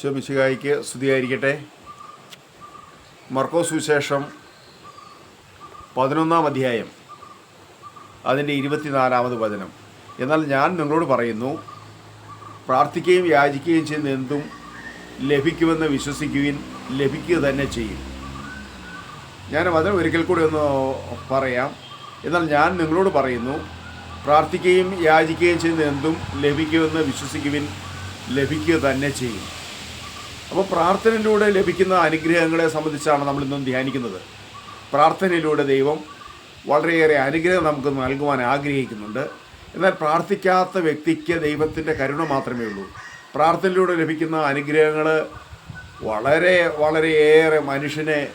ശോമിശികായിക്ക് സ്തുതിയായിരിക്കട്ടെ. മർക്കോസ് സുവിശേഷം പതിനൊന്നാം അധ്യായം അതിന്റെ ഇരുപത്തിനാലാമത് വചനം. എന്നാൽ ഞാൻ നിങ്ങളോട് പറയുന്നു പ്രാർത്ഥിക്കുകയും യാചിക്കുകയും ചെയ്യുന്ന എന്തും ലഭിക്കുമെന്ന് വിശ്വസിക്കുകയും ലഭിക്കുക തന്നെ ചെയ്യും. ഞാൻ വചനം ഒരിക്കൽ കൂടി ഒന്ന് പറയാം. എന്നാൽ ഞാൻ നിങ്ങളോട് പറയുന്നു പ്രാർത്ഥിക്കുകയും യാചിക്കുകയും ചെയ്യുന്ന എന്തും ലഭിക്കുമെന്ന് വിശ്വസിക്കുവിൻ ലഭിക്കുക തന്നെ ചെയ്യും. അപ്പോൾ പ്രാർത്ഥനയിലൂടെ ലഭിക്കുന്ന അനുഗ്രഹങ്ങളെ സംബന്ധിച്ചാണ് നമ്മൾ ഇന്നും ധ്യാനിക്കുന്നത്. പ്രാർത്ഥനയിലൂടെ ദൈവം വളരെയേറെ അനുഗ്രഹം നമുക്ക് നൽകുവാൻ ആഗ്രഹിക്കുന്നുണ്ട്. എന്നാൽ പ്രാർത്ഥിക്കാത്ത വ്യക്തിക്ക് ദൈവത്തിന്റെ കരുണ മാത്രമേ ഉള്ളൂ. പ്രാർത്ഥനയിലൂടെ ലഭിക്കുന്ന അനുഗ്രഹങ്ങൾ വളരെ വളരെയേറെ മനുഷ്യനെ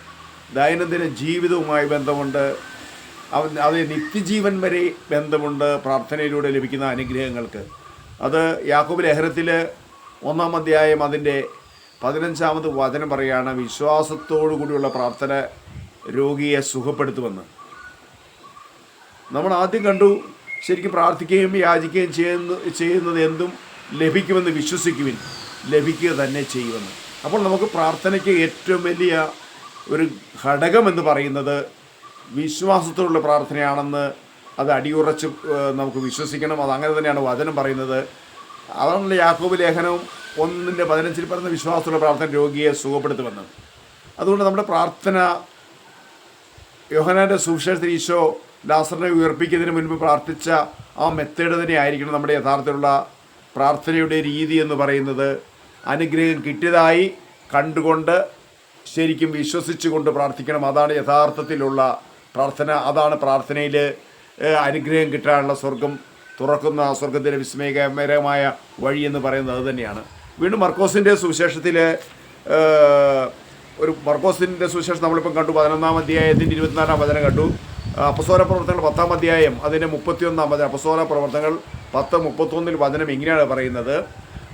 ദൈനംദിന ജീവിതവുമായി ബന്ധമുണ്ട്. അവൻ അത് നിത്യജീവൻ വരെ ബന്ധമുണ്ട് പ്രാർത്ഥനയിലൂടെ ലഭിക്കുന്ന അനുഗ്രഹങ്ങൾക്ക്. അത് യാക്കോബ് ലഹരത്തിൽ ഒന്നാം അധ്യായം അതിന്റെ പതിനഞ്ചാമത് വചനം പറയുകയാണ് വിശ്വാസത്തോടു കൂടിയുള്ള പ്രാർത്ഥന രോഗിയെ സുഖപ്പെടുത്തുമെന്ന്. നമ്മൾ ആദ്യം കണ്ടു ശരിക്കും പ്രാർത്ഥിക്കുകയും യാചിക്കുകയും ചെയ്യുന്ന ചെയ്യുന്നത് എന്തും ലഭിക്കുമെന്ന് വിശ്വസിക്കുവിൻ ലഭിക്കുക തന്നെ ചെയ്യുമെന്ന്. അപ്പോൾ നമുക്ക് പ്രാർത്ഥനയ്ക്ക് ഏറ്റവും വലിയ ഒരു ഘടകമെന്ന് പറയുന്നത് വിശ്വാസത്തോടുള്ള പ്രാർത്ഥനയാണെന്ന് അത് അടിയുറച്ച് നമുക്ക് വിശ്വസിക്കണം. അത് അങ്ങനെ തന്നെയാണ് വചനം പറയുന്നത്. അതാണല്ലോ യാക്കോബ് ലേഖനവും ഒന്നിന്റെ പതിനഞ്ചിൽ പറഞ്ഞ വിശ്വാസത്തിലുള്ള പ്രാർത്ഥന രോഗിയെ സുഖപ്പെടുത്തുമെന്ന്. അതുകൊണ്ട് നമ്മുടെ പ്രാർത്ഥന യോഹനാന്റെ സുവിശേഷത്തിൽ ഈശോ ലാസറിനെ ഉയർപ്പിക്കുന്നതിന് മുൻപ് പ്രാർത്ഥിച്ച ആ മെത്തേഡ് തന്നെ ആയിരിക്കണം നമ്മുടെ യഥാർത്ഥത്തിലുള്ള പ്രാർത്ഥനയുടെ രീതി എന്ന് പറയുന്നത്. അനുഗ്രഹം കിട്ടിയതായി കണ്ടുകൊണ്ട് ശരിക്കും വിശ്വസിച്ചുകൊണ്ട് പ്രാർത്ഥിക്കണം. അതാണ് യഥാർത്ഥത്തിലുള്ള പ്രാർത്ഥന. അതാണ് പ്രാർത്ഥനയിൽ അനുഗ്രഹം കിട്ടാനുള്ള സ്വർഗം തുറക്കുന്ന സ്വർഗത്തിന്റെ വിസ്മയകരമായ വഴി എന്ന് പറയുന്നത് അത് തന്നെയാണ്. വീണ്ടും മർക്കോസിന്റെ സുവിശേഷത്തിൽ ഒരു മർക്കോസിന്റെ സുവിശേഷം നമ്മളിപ്പം കണ്ടു. പതിനൊന്നാം അധ്യായത്തിന്റെ ഇരുപത്തിനാലാം വചനം കണ്ടു. അപസോര പ്രവർത്തനങ്ങൾ പത്താം അധ്യായം അതിന്റെ മുപ്പത്തിയൊന്നാം വചനം. അപസോര പ്രവർത്തനങ്ങൾ പത്ത് മുപ്പത്തൊന്നിൽ വചനം ഇങ്ങനെയാണ് പറയുന്നത്.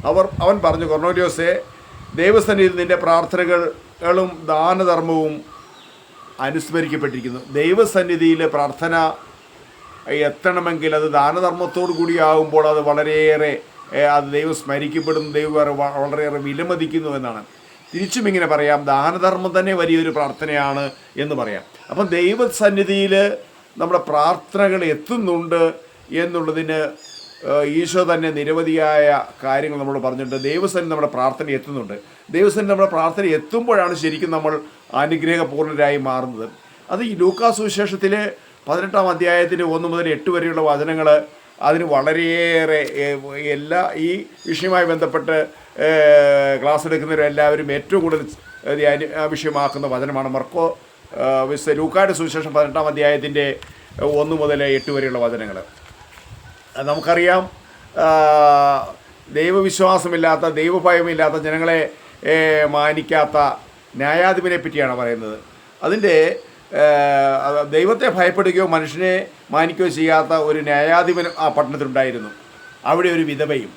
അവർ അവൻ പറഞ്ഞു കൊർണോലിയോസെ ദൈവസന്നിധി നിന്റെ പ്രാർത്ഥനകളും ദാനധർമ്മവും അനുസ്മരിക്കപ്പെട്ടിരിക്കുന്നു. ദൈവസന്നിധിയിലെ പ്രാർത്ഥന എത്തണമെങ്കിൽ അത് ദാനധർമ്മത്തോടു കൂടിയാകുമ്പോൾ അത് വളരെയേറെ അത് ദൈവം സ്മരിക്കപ്പെടുന്നു ദൈവം വളരെയേറെ വിലമതിക്കുന്നു എന്നാണ്. തിരിച്ചും ഇങ്ങനെ പറയാം ദാനധർമ്മം തന്നെ വലിയൊരു പ്രാർത്ഥനയാണ് എന്ന് പറയാം. അപ്പം ദൈവസന്നിധിയിൽ നമ്മുടെ പ്രാർത്ഥനകൾ എത്തുന്നുണ്ട് എന്നുള്ളതിന് ഈശോ തന്നെ നിരവധിയായ കാര്യങ്ങൾ നമ്മൾ പറഞ്ഞിട്ടുണ്ട്. ദൈവസന്നിധി നമ്മുടെ പ്രാർത്ഥന എത്തുന്നുണ്ട്. ദൈവസന്നിധി നമ്മുടെ പ്രാർത്ഥന എത്തുമ്പോഴാണ് ശരിക്കും നമ്മൾ അനുഗ്രഹപൂർണരായി മാറുന്നത്. അത് ഈ ലൂക്കാ സുവിശേഷത്തിൽ പതിനെട്ടാം അധ്യായത്തിന്റെ ഒന്ന് മുതൽ എട്ട് വരെയുള്ള വചനങ്ങൾ അതിന് വളരെയേറെ എല്ലാ ഈ വിഷയവുമായി ബന്ധപ്പെട്ട് ക്ലാസ് എടുക്കുന്നവരെല്ലാവരും ഏറ്റവും കൂടുതൽ ധ്യാന വിഷയമാക്കുന്ന വചനമാണ്. മർക്കോ വിസ് ലൂക്കാട് സുവിശേഷം പതിനെട്ടാം അധ്യായത്തിന്റെ ഒന്ന് മുതൽ എട്ട് വരെയുള്ള വചനങ്ങൾ നമുക്കറിയാം ദൈവവിശ്വാസമില്ലാത്ത ദൈവഭയമില്ലാത്ത ജനങ്ങളെ മാനിക്കാത്ത ന്യായാധിപനെ പറ്റിയാണ് പറയുന്നത്. അതിന്റെ ദൈവത്തെ ഭയപ്പെടുകയോ മനുഷ്യനെ മാനിക്കുകയോ ചെയ്യാത്ത ഒരു ന്യായാധിപൻ ആ പട്ടണത്തിലുണ്ടായിരുന്നു. അവിടെ ഒരു വിധവയും.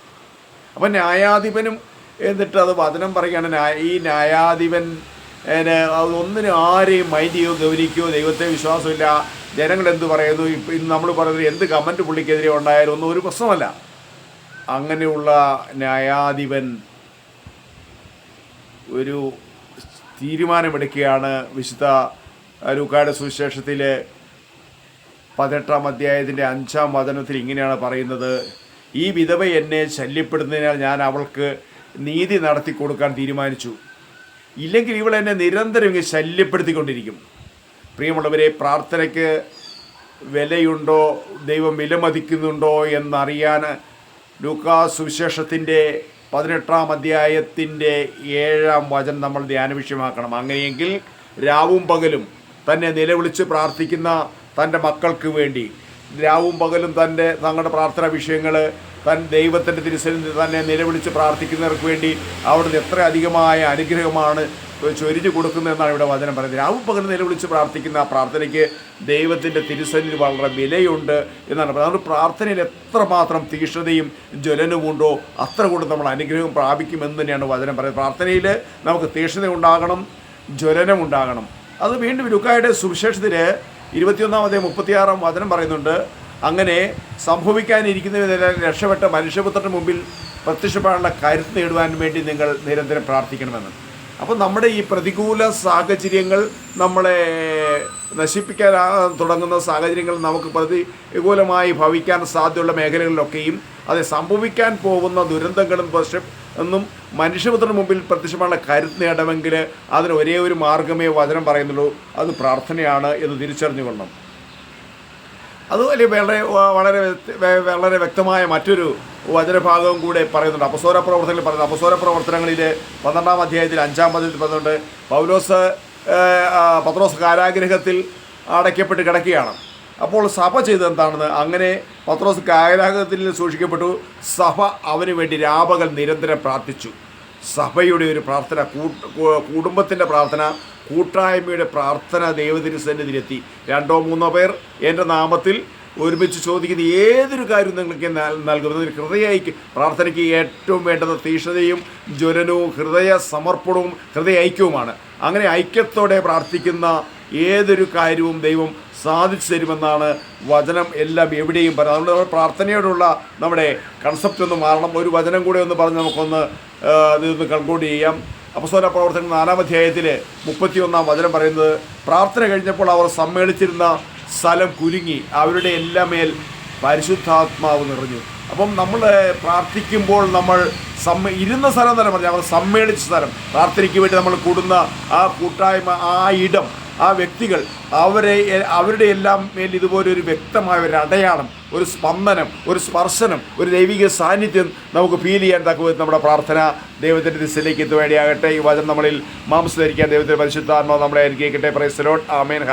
അപ്പം ന്യായാധിപനും എന്നിട്ട് അത് വചനം പറയുകയാണ് ഈ ന്യായാധിപൻ ഒന്നിനും ആരെയും മൈൻഡ് ചെയ്യോ ഗൗനിക്കുകയോ ദൈവത്തെ വിശ്വാസമില്ല. ജനങ്ങൾ എന്ത് പറയുന്നു? ഇപ്പം ഇന്ന് നമ്മൾ പറയുന്നത് എന്ത് കമന്റ് പുള്ളിക്കെതിരെ ഉണ്ടായാലും ഒന്നും ഒരു പ്രശ്നമല്ല. അങ്ങനെയുള്ള ന്യായാധിപൻ ഒരു തീരുമാനമെടുക്കുകയാണ് വിശുദ്ധ ലൂക്കായുടെ സുവിശേഷത്തിൽ പതിനെട്ടാം അധ്യായത്തിന്റെ അഞ്ചാം വചനത്തിൽ ഇങ്ങനെയാണ് പറയുന്നത്. ഈ വിധവ എന്നെ ശല്യപ്പെടുന്നതിനാൽ ഞാൻ അവൾക്ക് നീതി നടത്തി കൊടുക്കാൻ തീരുമാനിച്ചു. ഇല്ലെങ്കിൽ ഇവൾ എന്നെ നിരന്തരം ഇങ്ങനെ ശല്യപ്പെടുത്തിക്കൊണ്ടിരിക്കും. പ്രിയമുള്ളവരെ പ്രാർത്ഥനയ്ക്ക് വിലയുണ്ടോ? ദൈവം വിലമതിക്കുന്നുണ്ടോ? എന്നറിയാൻ ലൂക്കാ സുവിശേഷത്തിന്റെ പതിനെട്ടാം അധ്യായത്തിന്റെ ഏഴാം വചനം നമ്മൾ ധ്യാന വിഷയമാക്കണം അങ്ങനെയെങ്കിൽ രാവും പകലും തന്നെ നിലവിളിച്ച് പ്രാർത്ഥിക്കുന്ന തന്റെ മക്കൾക്ക് വേണ്ടി. രാവും പകലും തന്റെ തങ്ങളുടെ പ്രാർത്ഥനാ വിഷയങ്ങൾ തൻ ദൈവത്തിന്റെ തിരുസന്നിധി തന്നെ നിലവിളിച്ച് പ്രാർത്ഥിക്കുന്നവർക്ക് വേണ്ടി അവിടുന്ന് എത്ര അധികമായ അനുഗ്രഹമാണ് ചൊരിഞ്ഞു കൊടുക്കുന്നതെന്നാണ് ഇവിടെ വചനം പറയുന്നത്. രാവും പകലും നിലവിളിച്ച് പ്രാർത്ഥിക്കുന്ന ആ പ്രാർത്ഥനയ്ക്ക് ദൈവത്തിന്റെ തിരുസന്നിധി വളരെ വിലയുണ്ട് എന്നാണ് പറയുന്നത്. അതുകൊണ്ട് പ്രാർത്ഥനയിൽ എത്രമാത്രം തീക്ഷ്ണതയും ജ്വലനവുമുണ്ടോ അത്ര കൂടുതൽ നമ്മൾ അനുഗ്രഹം പ്രാപിക്കുമെന്ന് തന്നെയാണ് വചനം പറയുന്നത്. പ്രാർത്ഥനയിൽ നമുക്ക് തീക്ഷ്ണത ഉണ്ടാകണം ജ്വലനം ഉണ്ടാകണം. അത് വീണ്ടും ലുക്കായുടെ സുവിശേഷത്തിൽ ഇരുപത്തിയൊന്നാമതേ മുപ്പത്തിയാറാം വചനം പറയുന്നുണ്ട്. അങ്ങനെ സംഭവിക്കാനിരിക്കുന്നതിനെ രക്ഷപ്പെട്ട മനുഷ്യപുത്രന് മുമ്പിൽ പ്രത്യക്ഷപ്പെടാനുള്ള കരുത്ത് നേടുവാൻ വേണ്ടി നിങ്ങൾ നിരന്തരം പ്രാർത്ഥിക്കണമെന്ന്. അപ്പോൾ നമ്മുടെ ഈ പ്രതികൂല സാഹചര്യങ്ങൾ നമ്മളെ നശിപ്പിക്കാൻ തുടങ്ങുന്ന സാഹചര്യങ്ങൾ നമുക്ക് പ്രതികൂലമായി ഭവിക്കാൻ സാധ്യതയുള്ള മേഖലകളിലൊക്കെയും അത് സംഭവിക്കാൻ പോകുന്ന ദുരന്തങ്ങളും എന്നും മനുഷ്യപുത്രന് മുമ്പിൽ പ്രത്യക്ഷமான കരുത്ത് നേടണമെങ്കിൽ അതിന് ഒരേ ഒരു മാർഗമേ വചനം പറയുന്നുള്ളൂ. അത് പ്രാർത്ഥനയാണ് എന്ന് തിരിച്ചറിഞ്ഞുകൊള്ളണം. അതുപോലെ വളരെ വളരെ വളരെ വ്യക്തമായ മറ്റൊരു വചനഭാഗവും കൂടെ പറയുന്നുണ്ട്. അപസോര പ്രവർത്തനങ്ങളിൽ പറയുന്നത് അപസോര പ്രവർത്തനങ്ങളിൽ പന്ത്രണ്ടാം അധ്യായത്തിൽ അഞ്ചാം പദ്ധതി പറഞ്ഞുകൊണ്ട് പൗലോസ് പത്രോസ് കാരാഗ്രഹത്തിൽ അടയ്ക്കപ്പെട്ട് കിടക്കുകയാണ്. അപ്പോൾ സഭ ചെയ്തത് എന്താണെന്ന് അങ്ങനെ പത്രോസ് കാരാഗ്രഹത്തിൽ സൂക്ഷിക്കപ്പെട്ടു. സഭ അവന് വേണ്ടി രാപകൽ നിരന്തരം പ്രാർത്ഥിച്ചു. സഭയുടെ ഒരു പ്രാർത്ഥന കുടുംബത്തിന്റെ പ്രാർത്ഥന കൂട്ടായ്മയുടെ പ്രാർത്ഥന ദൈവത്തിന് സന്നിധിയിലെത്തി രണ്ടോ മൂന്നോ പേർ എന്റെ നാമത്തിൽ ഒരുമിച്ച് ചോദിക്കുന്ന ഏതൊരു കാര്യവും നിങ്ങൾക്ക് നൽകുന്നതിന് നൽകുന്നത് ഹൃദയ ഐക്യ പ്രാർത്ഥനയ്ക്ക് ഏറ്റവും വേണ്ടത് തീഷ്ണതയും ജ്വലനവും ഹൃദയ സമർപ്പണവും ഹൃദയ ഐക്യവുമാണ്. അങ്ങനെ ഐക്യത്തോടെ പ്രാർത്ഥിക്കുന്ന ഏതൊരു കാര്യവും ദൈവം സാധിച്ചു തരുമെന്നാണ് വചനം എല്ലാം എവിടെയും പറയുന്നത്. അതുകൊണ്ട് നമ്മുടെ പ്രാർത്ഥനയോടുള്ള നമ്മുടെ കൺസെപ്റ്റ് ഒന്ന് മാറണം. ഒരു വചനം കൂടെ ഒന്ന് പറഞ്ഞ് നമുക്കൊന്ന് ഇതൊന്ന് കൺക്ലൂഡ് ചെയ്യാം. അപസ്വര പ്രവർത്തനം നാലാം അധ്യായത്തിൽ മുപ്പത്തിയൊന്നാം വചനം പറയുന്നത് പ്രാർത്ഥന കഴിഞ്ഞപ്പോൾ അവർ സമ്മേളിച്ചിരുന്ന സ്ഥലം കുരുങ്ങി അവരുടെ എല്ലാ മേൽ പരിശുദ്ധാത്മാവ് നിറഞ്ഞു. അപ്പം നമ്മൾ പ്രാർത്ഥിക്കുമ്പോൾ നമ്മൾ സമ്മ ഇരുന്ന സ്ഥലം തന്നെ പറഞ്ഞു അവർ സമ്മേളിച്ച സ്ഥലം. പ്രാർത്ഥനയ്ക്ക് വേണ്ടി നമ്മൾ കൂടുന്ന ആ കൂട്ടായ്മ ആ ഇടം ആ വ്യക്തികൾ അവരെ അവരുടെ എല്ലാം മേൽ ഇതുപോലെ ഒരു വ്യക്തമായ ഒരു അടയാളം ഒരു സ്പന്ദനം ഒരു സ്പർശനം ഒരു ദൈവിക സാന്നിധ്യം നമുക്ക് ഫീൽ ചെയ്യാൻ തക്ക നമ്മുടെ പ്രാർത്ഥന ദൈവത്തിന്റെ ദിശയിലേക്ക് എത്തുവേണ്ടിയാകട്ടെ ഈ വചനം നമ്മളിൽ മാംസം ധരിക്കാൻ ദൈവത്തിന്റെ പരിശുദ്ധാത്മാവ് നമ്മളെ അനുഗ്രഹിക്കട്ടെ. പ്രൈസ് ലോട്ട് ആമേൻ ഹാൽ